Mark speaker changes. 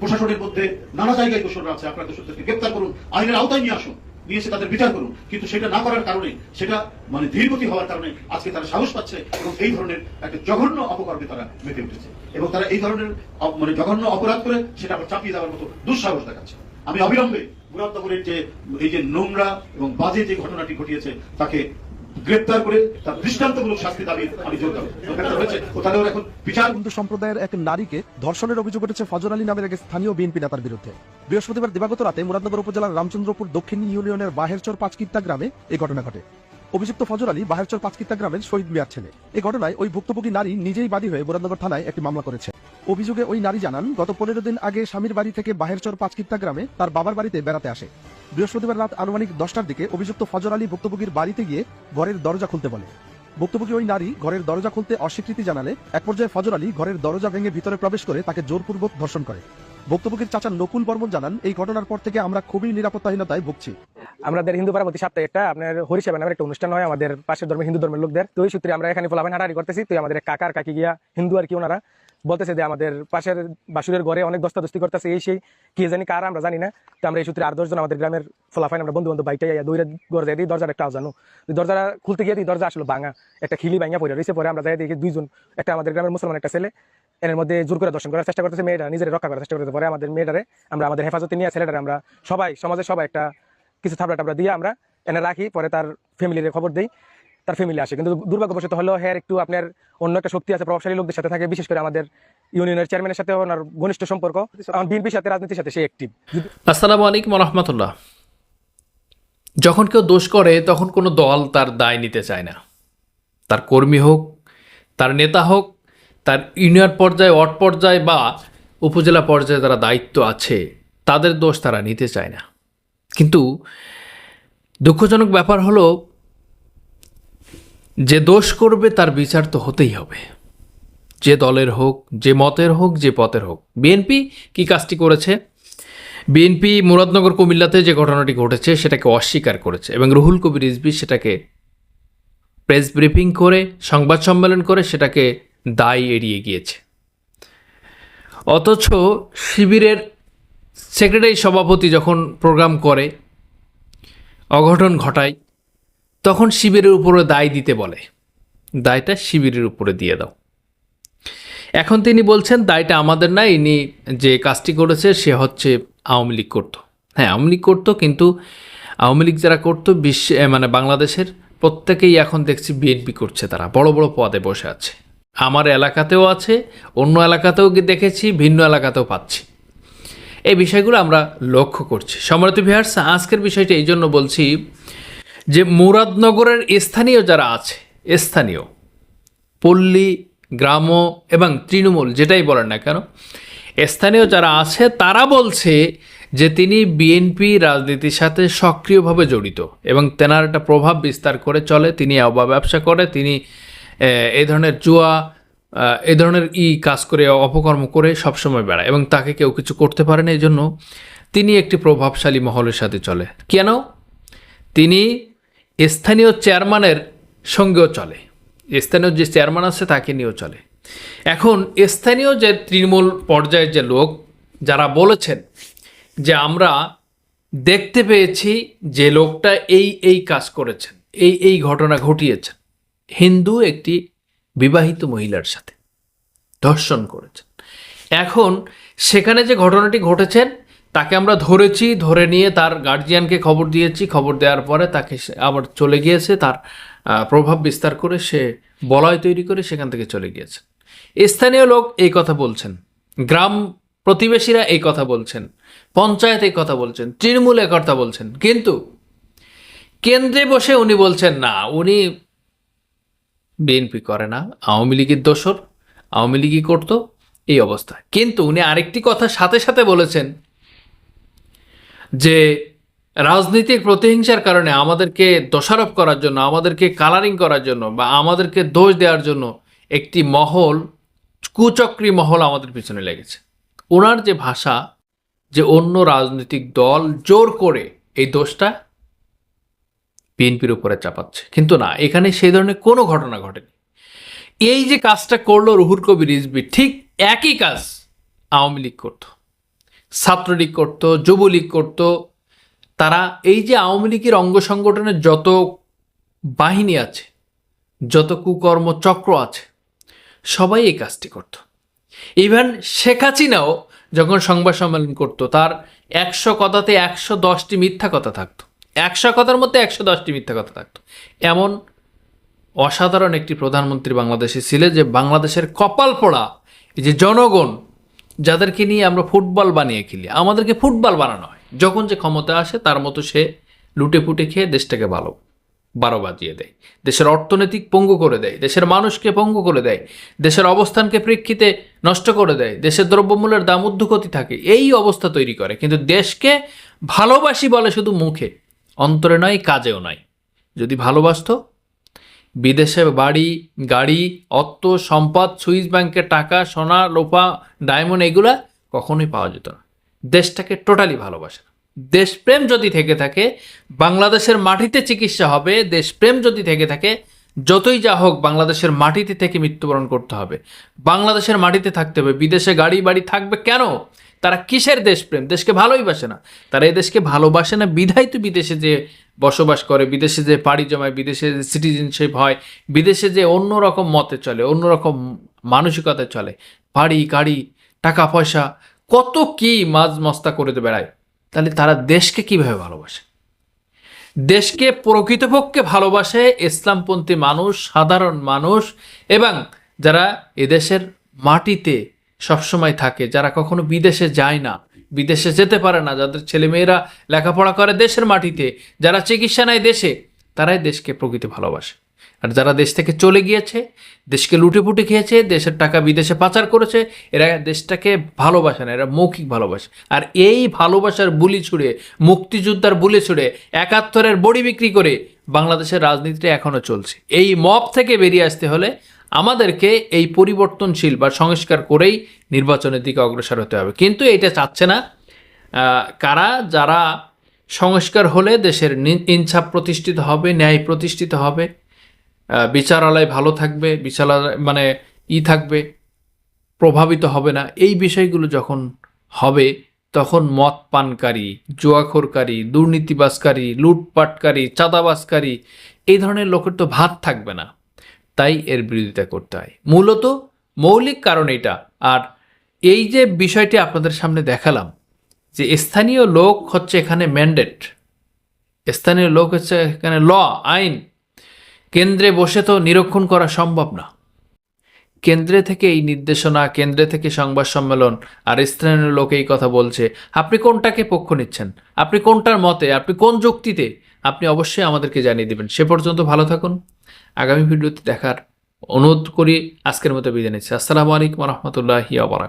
Speaker 1: প্রশাসনের মধ্যে নানা জায়গায় দোষররা আছে। আপনারা দোষরদেরকে গ্রেপ্তার করুন, আইনের আওতায় নিয়ে আসুন, নিয়ে এসে তাদের বিচার করুন। কিন্তু সেটা না করার কারণে, সেটা মানে ধীরগতি হওয়ার কারণে আজকে তারা সাহস পাচ্ছে এবং এই ধরনের একটা জঘন্য অপকর্মে তারা মেতে উঠেছে। এবং তারা এই ধরনের মানে জঘন্য অপরাধ করে সেটা আবার চাপিয়ে দেওয়ার মতো দুঃসাহস দেখাচ্ছে। আমি অবিলম্বে মুরাদনগরের যে এই যে নোংরা এবং বাজে যে ঘটনাটি ঘটিয়েছে, তাকে গ্রেপ্তার করে তার দৃষ্টান্তমূলক শাস্তি দাবি আমি জোর এখন বিচার
Speaker 2: হিন্দু সম্প্রদায়ের এক নারীকে ধর্ষণের অভিযোগ উঠেছে ফজর আলী নামের এক স্থানীয় বিএনপি নেতার বিরুদ্ধে। বৃহস্পতিবার দিবাগত রাতে মুরাদনগর উপজেলার রামচন্দ্রপুর দক্ষিণ ইউনিয়নের বাহেরচর পাঁচকিত্তা গ্রামে এই ঘটনা ঘটে। অভিযুক্ত ফজর আলী বাহেরচর পাঁচকিত্তা গ্রামের শহীদ মিয়ার ছেলে। এই ঘটনায় ওই ভুক্তভোগী নারী নিজেই বাদী হয়ে মুরাদনগর থানায় একটি মামলা করেছে। অভিযোগে ওই নারী জানান, গত পনেরো দিন আগে স্বামীর বাড়ি থেকে বাহেরচর পাঁচকিত্তা গ্রামে তার বাবার বাড়িতে বেড়াতে আসে। বৃহস্পতিবার রাত আনুমানিক দশটার দিকে অভিযুক্ত ফজর আলী ভুক্তভোগীর বাড়িতে গিয়ে ঘরের দরজা খুলতে বলে। ভুক্তভোগী ওই নারী ঘরের দরজা খুলতে অস্বীকৃতি জানালে এক পর্যায়ে ফজর আলী ঘরের দরজা ভেঙে ভিতরে প্রবেশ করে তাকে জোরপূর্বক ধর্ষণ করে। ভুক্তভোগীর চাচা নকুল বর্মন জানান, এই ঘটনার পর থেকে আমরা খুবই নিরাপত্তাহীনতায় ভুগছি।
Speaker 3: আমাদের হিন্দু পাড়া প্রতি সপ্তাহে একটা আপনার হরিসেবা নামের একটা অনুষ্ঠান হয় আমাদের পাশের ধর্মের হিন্দু ধর্মের লোকদের। তো ওই সূত্রে আমরা এখানে ফলাফান হাঁটাহাঁটি করতেছি। তো আমাদের কাকার কাকি গিয়া হিন্দু আর কি ওনারা। বলতেছে যে আমাদের পাশের বাসুরের ঘরে অনেক দস্তাদস্তি করতেছে, এই সেই, কি জানি কার, আমরা জানি না। তো আমরা এই সূত্রে আর দশজন আমাদের গ্রামের ফলাফাইন, আমরা বন্ধু বান্ধব বাইকটা দৌড়ে দরজা দিই দরজার একটা জানো দরজাটা খুলতে গিয়ে দিই দরজা আসলো ভাঙা, একটা খিলি ভাঙা পড়ে রয়েছে পরে আমরা যাই দেখি দুইজন, একটা আমাদের গ্রামের মুসলমান, একটা ছেলে, এর মধ্যে জোর করে দর্শন করার চেষ্টা করতেছে মেয়েটা, নিজের রক্ষা করার চেষ্টা করতে পরে আমাদের মেয়েটারে আমরা আমাদের হেফাজতে নিয়ে ছেলেটারে আমরা সবাই, সমাজের সবাই একটা কিছু থাবড়া টাবড়া দিয়ে আমরা এনে রাখি। পরে তার ফ্যামিলির খবর দেই। তার ফ্যামিলি আসে। কিন্তু দুর্ভাগ্যবশত হলো হ্যাঁ একটু আপনার অন্য একটা শক্তি আছে, প্রভাবশালী লোকদের সাথে থাকে, বিশেষ করে আমাদের ইউনিয়নের চেয়ারম্যানের সাথে ওনার ঘনিষ্ঠ সম্পর্ক। বিএনপির সাথে, রাজনীতির সাথে সে অ্যাক্টিভ
Speaker 4: আসসালামু আলাইকুম রহমতুল্লাহ। যখন কেউ দোষ করে, তখন কোনো দল তার দায় নিতে চায় না। তার কর্মী হোক, তার নেতা হোক, তার ইউনিয়ন পর্যায়ে, ওয়ার্ড পর্যায়ে বা উপজেলা পর্যায়ে যারা দায়িত্ব আছে, তাদের দোষ তারা নিতে চায় না। কিন্তু দুঃখজনক ব্যাপার হলো যে দোষ করবে, তার বিচার তো হতেই হবে। যে দলের হোক, যে মতের হোক, যে পথের হোক। বিএনপি কি কাজটি করেছে? বিএনপি মুরাদনগর কুমিল্লাতে যে ঘটনাটি ঘটেছে, সেটাকে অস্বীকার করেছে এবং রুহুল কবির রিজভি সেটাকে প্রেস ব্রিফিং করে, সংবাদ সম্মেলন করে, সেটাকে দায় এড়িয়ে গিয়েছে। অথচ শিবিরের সেক্রেটারি সভাপতি যখন প্রোগ্রাম করে, অঘটন ঘটায় তখন শিবিরের উপরে দায় দিতে বলে। দায়টা শিবিরের উপরে দিয়ে দাও। এখন তিনি বলছেন, দায়টা আমাদের না, ইনি যে কাজটি করেছে, সে হচ্ছে আওয়ামী লীগ করতো। হ্যাঁ আওয়ামী লীগ করতো, কিন্তু আওয়ামী লীগ যারা করতো, বিশ্বে মানে বাংলাদেশের প্রত্যেকেই এখন দেখছি বিএনপি করছে তারা, বড় বড় পদে বসে আছে। আমার এলাকাতেও আছে, অন্য এলাকাতেও দেখেছি, ভিন্ন এলাকাতেও পাচ্ছি। এই বিষয়গুলো আমরা লক্ষ্য করছি। সম্রাট ভিহার্স আজকের বিষয়টা এই জন্য বলছি যে মুরাদনগরের স্থানীয় যারা আছে, স্থানীয়, পল্লী, গ্রাম এবং তৃণমূল, যেটাই বলেন না কেন, স্থানীয় যারা আছে, তারা বলছে যে তিনি বিএনপি রাজনীতির সাথে সক্রিয়ভাবে জড়িত এবং তেনার একটা প্রভাব বিস্তার করে চলে, তিনি অবা ব্যবসা করে, তিনি, এ ধরনের জুয়া এ ধরনের ই কাজ করে, অপকর্ম করে সবসময় বেড়ায় এবং তাকে কেউ কিছু করতে পারে না এই জন্য তিনি একটি প্রভাবশালী মহলের সাথে চলে। কেন? তিনি স্থানীয় চেয়ারম্যানের সঙ্গেও চলে। স্থানীয় যে চেয়ারম্যান আছে তাকে নিয়েও চলে। এখন স্থানীয় যে তৃণমূল পর্যায়ের যে লোক, যারা বলেছেন যে আমরা দেখতে পেয়েছি যে লোকটা এই এই কাজ করেছেন, এই এই ঘটনা ঘটিয়েছেন। হিন্দু একটি বিবাহিত মহিলার সাথে ধর্ষণ করেছেন। এখন সেখানে যে ঘটনাটি ঘটেছেন তাকে আমরা ধরেছি, ধরে নিয়ে তার গার্জিয়ানকে খবর দিয়েছি। খবর দেওয়ার পরে তাকে আবার চলে গিয়েছে। তার প্রভাব বিস্তার করে সে বলয় তৈরি করে সেখান থেকে চলে গিয়েছে। স্থানীয় লোক এই কথা বলছেন। গ্রাম প্রতিবেশীরা এই কথা বলছেন। পঞ্চায়েত এই কথা বলছেন। তৃণমূল কথা বলছেন। কিন্তু কেন্দ্রে বসে উনি বলছেন, না, উনি বিএনপি করে না। আওয়ামী লীগের দোসর আওয়ামী লীগই করতো। এই অবস্থা। কিন্তু উনি আরেকটি কথা সাথে সাথে বলেছেন যে রাজনীতির প্রতিহিংসার কারণে আমাদেরকে দোষারোপ করার জন্য, আমাদেরকে কালারিং করার জন্য বা আমাদেরকে দোষ দেওয়ার জন্য একটি মহল, কুচক্রী মহল আমাদের পিছনে লেগেছে। ওনার যে ভাষা, যে অন্য রাজনৈতিক দল জোর করে এই দোষটা বিএনপির উপরে চাপাচ্ছে। কিন্তু না, এখানে সেই ধরনের কোনো ঘটনা ঘটেনি। এই যে কাজটা করল রুহুর কবির রিজবি ঠিক একই কাজ আওয়ামী লীগ করতো। ছাত্রলীগ করতো, যুবলীগ করতো। তারা এই যে আওয়ামী লীগের অঙ্গ সংগঠনের যত বাহিনী আছে, যত কুকর্ম চক্র আছে, সবাই এই কাজটি করত। ইভেন শেখ হাসিনাও যখন সংবাদ সম্মেলন করতো, তার একশো কথাতে একশো দশটি মিথ্যা কথা থাকতো। একশো কথার মধ্যে একশো দশটি মিথ্যা কথা থাকতো। এমন অসাধারণ একটি প্রধানমন্ত্রী বাংলাদেশে ছিলেন যে বাংলাদেশের কপাল পড়া এই যে জনগণ যাদেরকে নিয়ে আমরা ফুটবল বানিয়ে খেলি, আমাদেরকে ফুটবল বানানো হয়। যখন যে ক্ষমতা আসে, তার মতো সে লুটে ফুটে খেয়ে দেশটাকে ভালো, বারো বাজিয়ে দেয়। দেশের অর্থনৈতিক পঙ্গু করে দেয়, দেশের মানুষকে পঙ্গু করে দেয়, দেশের অবস্থানকে প্রেক্ষিতে নষ্ট করে দেয়, দেশের দ্রব্যমূল্যের দাম ঊর্ধ্বগতি থাকে, এই অবস্থা তৈরি করে। কিন্তু দেশকে ভালোবাসি বলে শুধু মুখে, অন্তরে নয়, কাজেও নয়। যদি ভালোবাসতো বিদেশে বাড়ি, গাড়ি, অর্থ, সম্পদ, সুইস ব্যাংকের টাকা, সোনা লোপা ডায়মন্ড এগুলা কখনোই পাওয়া যেত না। দেশটাকে টোটালি ভালোবাসে দেশপ্রেম যদি থেকে থাকে, বাংলাদেশের মাটিতে চিকিৎসা হবে, দেশপ্রেম যদি থেকে থাকে, যতই যা হোক বাংলাদেশের মাটিতে থেকে মৃত্যুবরণ করতে হবে। বাংলাদেশের মাটিতে থাকতে হবে। বিদেশে গাড়ি, বাড়ি থাকবে কেন? তারা কিসের দেশপ্রেম? দেশকে ভালোই বাসে না। তারা এই দেশকে ভালোবাসে না। বিধায় তো বিদেশে যে বসবাস করে, বিদেশে যে পাড়ি জমায়, বিদেশে যে সিটিজেনশিপ হয়, বিদেশে যে অন্য রকম মতে চলে অন্য রকম মানসিকতায় চলে, বাড়ি, গাড়ি, টাকা, পয়সা, কত কি মাঝ মস্তা করে বেড়ায়। তাহলে তারা দেশকে কীভাবে ভালোবাসে? দেশকে প্রকৃতপক্ষে ভালোবাসে ইসলামপন্থী মানুষ, সাধারণ মানুষ, এবং যারা এদেশের মাটিতে সবসময় থাকে। যারা কখনো বিদেশে যায় না, বিদেশে যেতে পারে না, যাদের ছেলেমেয়েরা লেখাপড়া করে দেশের মাটিতে, যারা চিকিৎসা নেয় দেশে, তারাই দেশকে প্রকৃতি ভালোবাসে। আর যারা দেশ থেকে চলে গিয়েছে, দেশকে লুটে পুটে খেয়েছে, দেশের টাকা বিদেশে পাচার করেছে, এরা দেশটাকে ভালোবাসে না, এরা মৌখিক ভালোবাসে। আর এই ভালোবাসার বুলি ছুড়ে, মুক্তিযোদ্ধার বুলি ছুড়ে, একাত্তরের বড়ি বিক্রি করে বাংলাদেশের রাজনীতিটা এখনও চলছে। এই মব থেকে বেরিয়ে আসতে হলে আমাদেরকে এই পরিবর্তনশীল বা সংস্কার করেই নির্বাচনের দিকে অগ্রসর হতে হবে। কিন্তু এটা চাচ্ছে না। কারা? যারা সংস্কার হলে দেশের ইনসাফ প্রতিষ্ঠিত হবে, ন্যায় প্রতিষ্ঠিত হবে বিচারালয় ভালো থাকবে, বিচারালয় মানে ই থাকবে, প্রভাবিত হবে না, এই বিষয়গুলো যখন হবে, তখন মদ পানকারী, জুয়াখোরকারী দুর্নীতিবাসকারী লুটপাটকারী চাঁদাবাসকারী এই ধরনের লোকের তো ভাত থাকবে না। তাই এর বিরোধিতা করতে হয়। মূলত মৌলিক কারণ এটা। আর এই যে বিষয়টি আপনাদের সামনে দেখালাম, যে স্থানীয় লোক হচ্ছে এখানে ম্যান্ডেট। স্থানীয় লোক হচ্ছে এখানে ল, আইন। কেন্দ্রে বসে তো নিরীক্ষণ করা সম্ভব না। কেন্দ্রে থেকে এই নির্দেশনা, কেন্দ্রে থেকে সংবাদ সম্মেলন, আর স্থানীয় লোক এই কথা বলছে, আপনি কোনটাকে পক্ষ নিচ্ছেন? আপনি কোনটার মতে? আপনি কোন যুক্তিতে? আপনি অবশ্যই আমাদেরকে জানিয়ে দেবেন। সে পর্যন্ত ভালো থাকুন। আগামী ভিডিওতে দেখার অনুরোধ করি আজকের মতো বিদায় নিচ্ছি। আসসালামু আলাইকুম রহমতুল্লাহি আবরাক